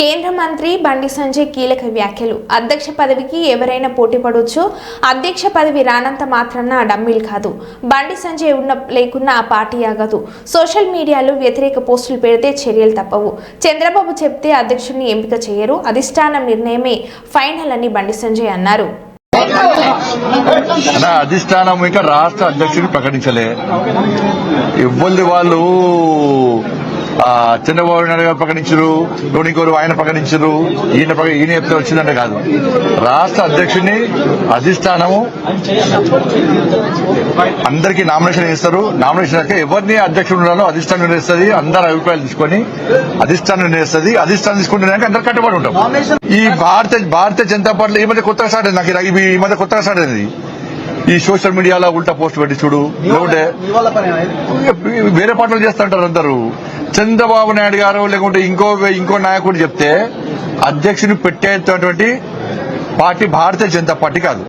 కేంద్ర మంత్రి బండి సంజయ్ కీలక వ్యాఖ్యలు. అధ్యక్ష పదవికి ఎవరైనా పోటీ పడవచ్చు అధ్యక్ష పదవి రానంత మాత్రాన డమ్మీలు కాదు. బండి సంజయ్ ఉన్న లేకున్నా ఆ పార్టీ ఆగదు. సోషల్ మీడియాలో వ్యతిరేక పోస్టులు పెడితే చర్యలు తప్పవు. చంద్రబాబు చెప్తే అధ్యక్షుడిని ఎంపిక చేయరు. అధిష్టానం నిర్ణయమే ఫైనల్ అని బండి సంజయ్ అన్నారు. అధిష్టానం ఇంకా రాష్ట్ర అధ్యక్షుడు ప్రకటించలే. ఇవ్వల్ది వాళ్ళు. చంద్రబాబు నాయుడు గారు ప్రకటించరు లోనికోరు ఆయన ప్రకటించరు ఈయన ఈయన చెప్తే వచ్చిందంటే కాదు. రాష్ట్ర అధ్యక్షుడిని అధిష్టానము అందరికీ నామినేషన్ ఇస్తారు నామినేషన్ అయితే ఎవరిని అధ్యక్షుడు ఉండాలో అధిష్టానం నిర్ణయిస్తుంది అందరి అభిప్రాయాలు తీసుకొని అధిష్టానం నిర్ణయిస్తుంది అధిష్టానం తీసుకుంటున్నాక అందరు కట్టుబడి ఉంటాం. ఈ భారత భారతీయ జనతా పార్టీ ఈ మధ్య కొత్తగా స్టార్ట్ అయింది నాకు ఈ మధ్య కొత్తగా స్టార్ట్ అయింది. ఈ సోషల్ మీడియాలో ఉల్టా పోస్ట్ పెట్టి చూడు. లేకుంటే వేరే పార్టీలు చేస్తుంటారు అందరూ. చంద్రబాబు నాయుడు గారు లేకుంటే ఇంకో ఇంకో నాయకుడు చెప్తే అధ్యక్షుని పెట్టేటటువంటి పార్టీ భారతీయ జనతా పార్టీ కాదు.